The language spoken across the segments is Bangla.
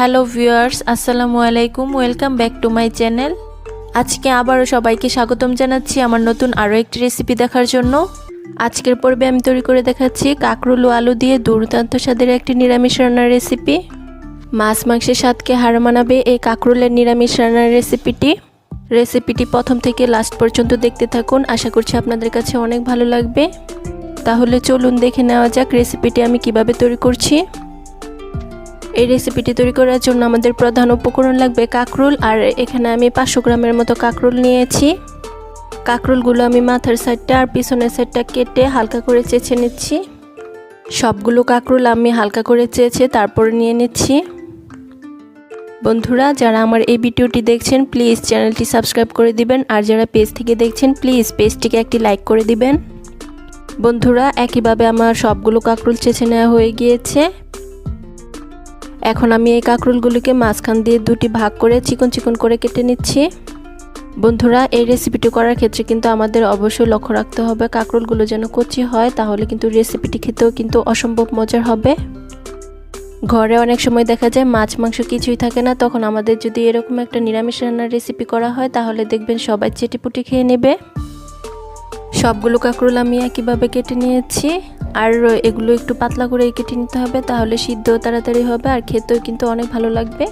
হ্যালো ভিউয়ার্স আসসালামু আলাইকুম welcome back to my channel আজকে আবারও সবাইকে স্বাগতম জানাচ্ছি আমার নতুন আরও একটি রেসিপি দেখার জন্য। আজকের পর্বে আমি তৈরি করে দেখাচ্ছি কাঁকরুল আলু দিয়ে দুর্দান্ত স্বাদের একটি নিরামিষ রান্নার রেসিপি মাছ মাংসের স্বাদকে হার মানাবে এই কাঁকরুলের নিরামিষ রান্নার রেসিপিটি রেসিপিটি প্রথম থেকে লাস্ট পর্যন্ত দেখতে থাকুন, আশা করছি আপনাদের কাছে অনেক ভালো লাগবে। তাহলে চলুন দেখে নেওয়া যাক রেসিপিটি আমি কীভাবে তৈরি করছি। এই রেসিপিটি তৈরি করার জন্য আমাদের প্রধান উপকরণ লাগবে কাঁকরুল, আর এখানে আমি পাঁচশো গ্রামের মতো কাঁকরুল নিয়েছি। কাঁকরুলগুলো আমি মাথার সাইডটা আর পিছনের সাইডটা কেটে হালকা করে চেঁচে নিচ্ছি। সবগুলো কাঁকরুল আমি হালকা করে চেয়েছে তারপর নিয়ে নিচ্ছি। বন্ধুরা, যারা আমার এই ভিডিওটি দেখছেন, প্লিজ চ্যানেলটি সাবস্ক্রাইব করে দিবেন, আর যারা পেজ থেকে দেখছেন, প্লিজ পেজটিকে একটি লাইক করে দিবেন। বন্ধুরা, একইভাবে আমার সবগুলো কাঁকরুল চেঁচে নেওয়া হয়ে গিয়েছে। এখন আমি এই কাঁকরুলগুলিকে মাঝখান দিয়ে দুটি ভাগ করে চিকন চিকন করে কেটে নিচ্ছি। বন্ধুরা, এই রেসিপিটি করার ক্ষেত্রে কিন্তু আমাদের অবশ্যই লক্ষ্য রাখতে হবে কাঁকরুলগুলো যেন কচি হয়, তাহলে কিন্তু রেসিপিটি খেতেও কিন্তু অসম্ভব মজার হবে। ঘরে অনেক সময় দেখা যায় মাছ, মাংস কিছুই থাকে না, তখন আমাদের যদি এরকম একটা নিরামিষ রান্নার রেসিপি করা হয়, তাহলে দেখবেন সবাই চেটিপুটি খেয়ে নেবে। সবগুলো কাঁকরুল আমি একইভাবে কেটে নিয়েছি। আর এগুলো একটু পাতলা করে কেটে নিতে হবে, তাহলে সিদ্ধ তাড়াতাড়ি হবে আর খেতেও কিন্তু অনেক ভালো লাগবে।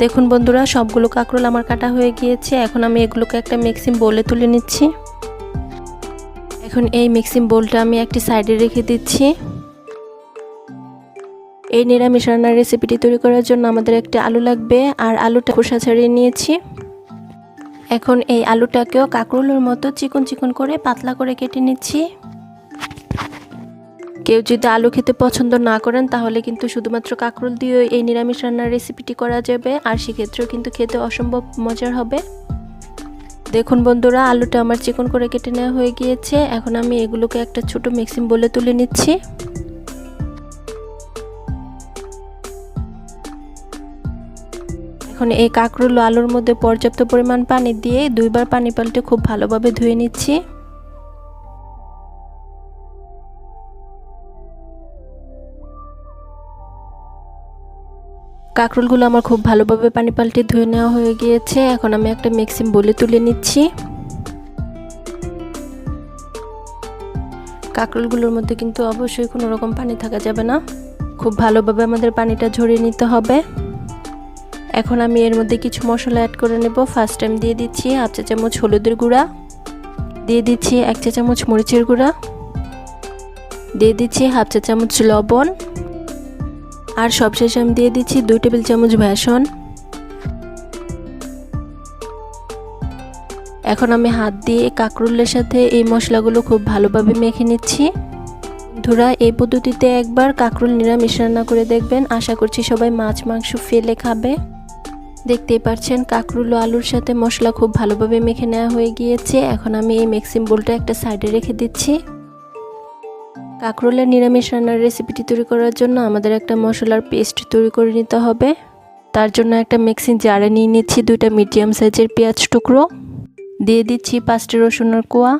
দেখুন বন্ধুরা, সবগুলো কাঁকরোল আমার কাটা হয়ে গিয়েছে, এখন আমি এগুলোকে একটা মিক্সিং বোলে তুলে নিচ্ছি। এখন এই মিক্সিং বোলটা আমি একটি সাইডে রেখে দিচ্ছি। এই নিরামিষ রান্নার রেসিপিটি তৈরি করার জন্য আমাদের একটা আলু লাগবে, আর আলুটা খোসা ছাড়িয়ে নিয়েছি। এখন এই আলুটাকেও কাঁকরোলের মতো চিকন চিকন করে পাতলা করে কেটে নিচ্ছি। কেউ যদি আলু খেতে পছন্দ না করেন, তাহলে কিন্তু শুধুমাত্র কাঁকরোল দিয়ে এই নিরামিষ রান্নার রেসিপিটি করা যাবে। আর সেক্ষেত্রেও কিন্তু খেতে অসম্ভব মজার হবে। দেখুন বন্ধুরা, আলুটা আমার চিকন করে কেটে নেওয়া হয়ে গিয়েছে। এখন আমি এগুলোকে একটা ছোট মিক্সিং বলে তুলে নিচ্ছি। এখন এই কাঁকরোল আলুর মধ্যে পর্যাপ্ত পরিমাণ পানি দিয়ে দুইবার পানি পাল্টে খুব ভালোভাবে ধুয়ে নিচ্ছি। কাঁকরোলগুলো আমার খুব ভালোভাবে পানি পাল্টে ধুয়ে নেওয়া হয়ে গিয়েছে। এখন আমি একটা মিক্সিং বলে তুলে নিচ্ছি। কাঁকরোলগুলোর মধ্যে কিন্তু অবশ্যই কোনো রকম পানি থাকা যাবে না। খুব ভালোভাবে আমাদের পানিটা ঝরিয়ে নিতে হবে। এখন আমি এর মধ্যে কিছু মশলা অ্যাড করে নেব। ফার্স্ট টাইম দিয়ে দিচ্ছি হাফ চা চামচ হলুদের গুঁড়া। দিয়ে দিচ্ছি এক চা চামচ মরিচের গুঁড়া। দিয়ে দিচ্ছি হাফ চা চামচ লবণ। আর সবশেষে আমি দিয়ে দিচ্ছি দুই টেবিল চামচ বেসন। এখন আমি হাত দিয়ে কাঁকরুলের সাথে এই মশলাগুলো খুব ভালোভাবে মেখে নিচ্ছি। বন্ধুরা, এই পদ্ধতিতে একবার কাঁকরুল নিরামিষ রান্না করে দেখবেন। আশা করছি সবাই মাছ, মাংস ফেলে খাবে। দেখতেই পাচ্ছেন, কাঁকরুল ও আলুর সাথে মশলা খুব ভালোভাবে মেখে নেওয়া হয়ে গিয়েছে। এখন আমি এই মিক্সিং বোলটা একটা সাইডে রেখে দিচ্ছি। কাঁকরোলের নিরামিষ রান্নার রেসিপিটি তৈরি করার জন্য আমাদের একটা মশলার পেস্ট তৈরি করে নিতে হবে। তার জন্য একটা মিক্সিং জারে নিয়ে নিচ্ছি দুইটা মিডিয়াম সাইজের পেঁয়াজ টুকরো। দিয়ে দিচ্ছি পাঁচটি রসুনের কোয়া।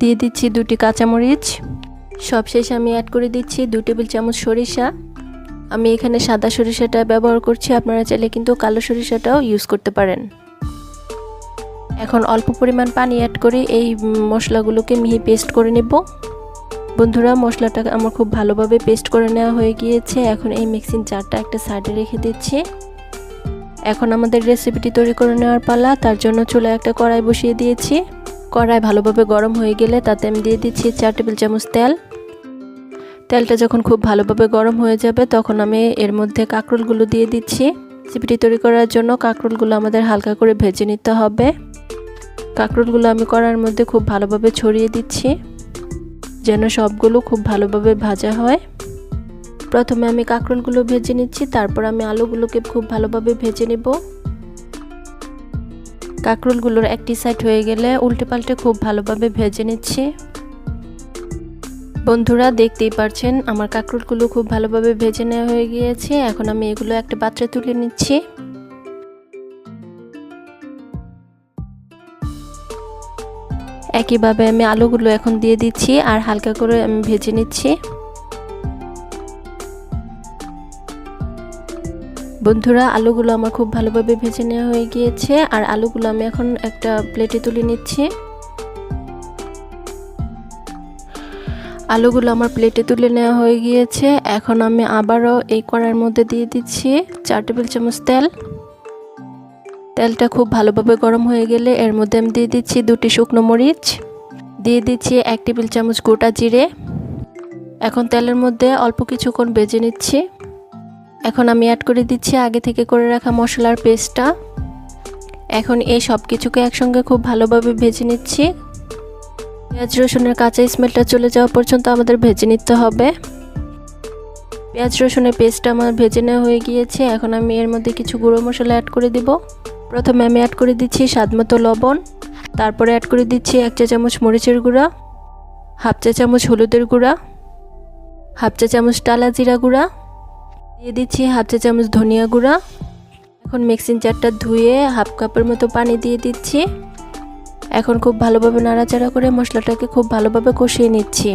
দিয়ে দিচ্ছি দুটি কাঁচামরিচ। সবশেষে আমি অ্যাড করে দিচ্ছি দু টেবিল চামচ সরিষা। আমি এখানে সাদা সরিষাটা ব্যবহার করছি, আপনারা চাইলে কিন্তু কালো সরিষাটাও ইউজ করতে পারেন। এখন অল্প পরিমাণ পানি অ্যাড করে এই মশলাগুলোকে মিহি পেস্ট করে নেব। বন্ধুরা, মশলাটা আমার খুব ভালোভাবে পেস্ট করে নেওয়া হয়ে গিয়েছে। এখন এই মিক্সিং জারটা একটা সাইডে রেখে দিচ্ছি। এখন আমাদের রেসিপিটি তৈরি করে নেওয়ার পালা। তার জন্য চুলে একটা কড়াই বসিয়ে দিয়েছি। কড়াই ভালোভাবে গরম হয়ে গেলে তাতে আমি দিয়ে দিচ্ছি চার টেবিল চামচ তেল। তেলটা যখন খুব ভালোভাবে গরম হয়ে যাবে, তখন আমি এর মধ্যে কাঁকরোলগুলো দিয়ে দিচ্ছি। রেসিপিটি তৈরি করার জন্য কাঁকরোলগুলো আমাদের হালকা করে ভেজে নিতে হবে। কাঁকরোলগুলো আমি কড়ার মধ্যে খুব ভালোভাবে ছড়িয়ে দিচ্ছি। যেন সবগুলো খুব ভালোভাবে ভাজা হয়। প্রথমে আমি কাঁকরোলগুলো ভেজে নিচ্ছি, তারপর আমি আলুগুলোকে খুব ভালোভাবে ভেজে নেব। কাঁকরোলগুলোর একটি সাইড হয়ে গেলে উল্টে পাল্টে খুব ভালোভাবে ভেজে নিচ্ছি। বন্ধুরা, দেখতেই পারছেন, আমার কাঁকরোলগুলো খুব ভালোভাবে ভেজে নেওয়া হয়ে গিয়েছে। এখন আমি এগুলো একটা পাত্রে তুলে নিচ্ছি। একইভাবে আমি আলুগুলো এখন দিয়ে দিচ্ছি আর হালকা করে আমি ভেজে নিচ্ছি। বন্ধুরা, আলুগুলো আমার খুব ভালোভাবে ভেজে নেওয়া হয়ে গিয়েছে আর আলুগুলো আমি এখন একটা প্লেটে তুলে নিচ্ছি। আলুগুলো আমার প্লেটে তুলে নেওয়া হয়ে গিয়েছে। এখন আমি আবারও এই কড়ার মধ্যে দিয়ে দিচ্ছি চার টেবিল চামচ তেল। তেলটা খুব ভালোভাবে গরম হয়ে গেলে এর মধ্যে আমি দিয়ে দিচ্ছি দুটি শুকনো মরিচ। দিয়ে দিচ্ছি এক টেবিল চামচ গোটা জিরে। এখন তেলের মধ্যে অল্প কিছুক্ষণ বেজে নিচ্ছি। এখন আমি অ্যাড করে দিচ্ছি আগে থেকে করে রাখা মশলার পেস্টটা। এখন এই সব কিছুকে একসঙ্গে খুব ভালোভাবে ভেজে নিচ্ছি। পেঁয়াজ, রসুনের কাঁচা স্মেলটা চলে যাওয়া পর্যন্ত আমাদের ভেজে নিতে হবে। পেঁয়াজ, রসুনের পেস্টটা আমার ভেজে নেওয়া হয়ে গিয়েছে। এখন আমি এর মধ্যে কিছু গুঁড়ো মশলা অ্যাড করে দিব। প্রথমে আমি অ্যাড করে দিচ্ছি স্বাদমতো লবণ, তারপরে অ্যাড করে দিচ্ছি এক চা চামচ মরিচের গুঁড়া, হাফ চা চামচ হলুদের গুঁড়া, হাফ চা চামচ টালা জিরা গুঁড়া, দিয়ে দিচ্ছি হাফ চা চামচ ধনিয়া গুঁড়া। এখন মিক্সিং চারটা ধুয়ে হাফ কাপের মতো পানি দিয়ে দিচ্ছি। এখন খুব ভালোভাবে নাড়াচাড়া করে মশলাটাকে খুব ভালোভাবে কষিয়ে নিচ্ছি।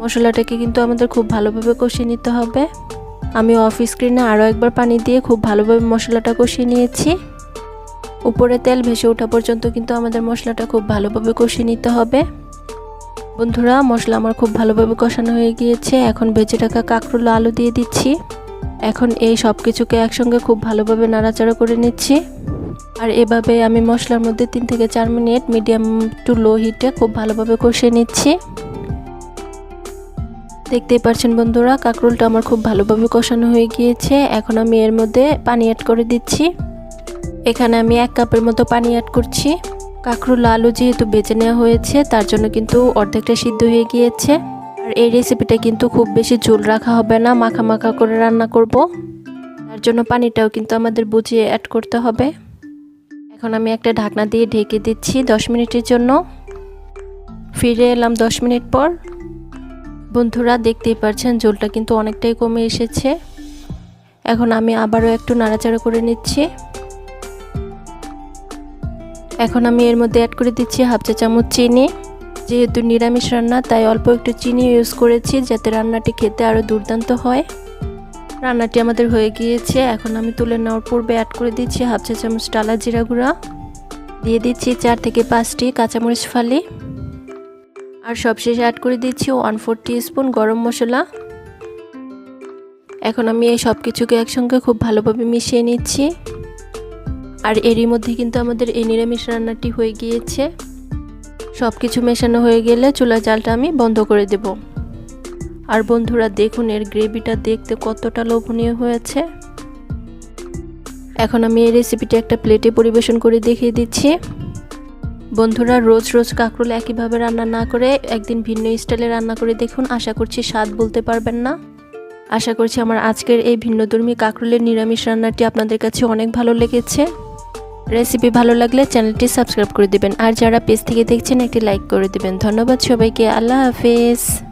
মশলাটাকে কিন্তু আমাদের খুব ভালোভাবে কষিয়ে নিতে হবে। আমি অফ স্ক্রিনে আরও একবার পানি দিয়ে খুব ভালোভাবে মশলাটা কষিয়ে নিয়েছি। উপরে তেল ভেসে ওঠা পর্যন্ত কিন্তু আমাদের মশলাটা খুব ভালোভাবে কষিয়ে নিতে হবে। বন্ধুরা, মশলা আমার খুব ভালোভাবে কষানো হয়ে গিয়েছে। এখন ভেজে রাখা কাঁকরোলা আলু দিয়ে দিচ্ছি। এখন এই সব কিছুকে একসঙ্গে খুব ভালোভাবে নাড়াচাড়া করে নিচ্ছি। আর এভাবে আমি মশলার মধ্যে তিন থেকে চার মিনিট মিডিয়াম টু লো হিটে খুব ভালোভাবে কষিয়ে নিচ্ছি। দেখতেই পাচ্ছেন বন্ধুরা, কাঁকরোলটা আমার খুব ভালোভাবে কষানো হয়ে গিয়েছে। এখন আমি এর মধ্যে পানি অ্যাড করে দিচ্ছি। এখানে আমি এক কাপের মতো পানি অ্যাড করছি। কাঁকরোল আলু যেহেতু বেজে নেওয়া হয়েছে, তার জন্য কিন্তু অর্ধেকটা সিদ্ধ হয়ে গিয়েছে। আর এই রেসিপিটা কিন্তু খুব বেশি ঝোল রাখা হবে না মাখা মাখা করে রান্না করব। তার জন্য পানিটাও কিন্তু আমাদের বুঝিয়ে অ্যাড করতে হবে। এখন আমি একটা ঢাকনা দিয়ে ঢেকে দিচ্ছি দশ মিনিটের জন্য। ফিরে এলাম দশ মিনিট পর। বন্ধুরা, দেখতেই পারছেন ঝোলটা কিন্তু অনেকটাই কমে এসেছে। এখন আমি আবারও একটু নাড়াচাড়া করে নিচ্ছি। এখন আমি এর মধ্যে অ্যাড করে দিচ্ছি হাফ চা চামচ চিনি। যেহেতু নিরামিষ রান্না, তাই অল্প একটু চিনি ইউজ করেছি যাতে রান্নাটি খেতে আরও দুর্দান্ত হয়। রান্নাটি আমাদের হয়ে গিয়েছে। এখন আমি তুলে নেওয়ার পূর্বে অ্যাড করে দিচ্ছি হাফ চা চামচ টালা জিরা গুঁড়া। দিয়ে দিচ্ছি চার থেকে পাঁচটি কাঁচামরিচ ফালি। আর সবশেষে অ্যাড করে দিচ্ছি ওয়ান ফোর স্পুন গরম মশলা। এখন আমি এই সব কিছুকে একসঙ্গে খুব ভালোভাবে মিশিয়ে নিচ্ছি। আর এরই মধ্যে কিন্তু আমাদের এই নিরামিষ রান্নাটি হয়ে গিয়েছে। সব কিছু মেশানো হয়ে গেলে চুলা জালটা আমি বন্ধ করে দেব। আর বন্ধুরা, দেখুন, এর গ্রেভিটা দেখতে কতটা লোভনীয় হয়েছে। এখন আমি এই রেসিপিটি একটা প্লেটে পরিবেশন করে দেখিয়ে দিচ্ছি। বন্ধুরা, রোজ রোজ কাঁকরোল একইভাবে রান্না না করে একদিন ভিন্ন স্টাইলে রান্না করে দেখুন, আশা করছি স্বাদ বলতে পারবেন না। আশা করছি আমার আজকের এই ভিন্নধর্মী কাঁকরোলের নিরামিষ রান্নাটি আপনাদের কাছে অনেক ভালো লেগেছে। রেসিপি ভালো লাগলে চ্যানেলটি সাবস্ক্রাইব করে দেবেন। আর যারা পেজ থেকে দেখছেন, একটি লাইক করে দেবেন। ধন্যবাদ সবাইকে। আল্লাহ হাফেজ।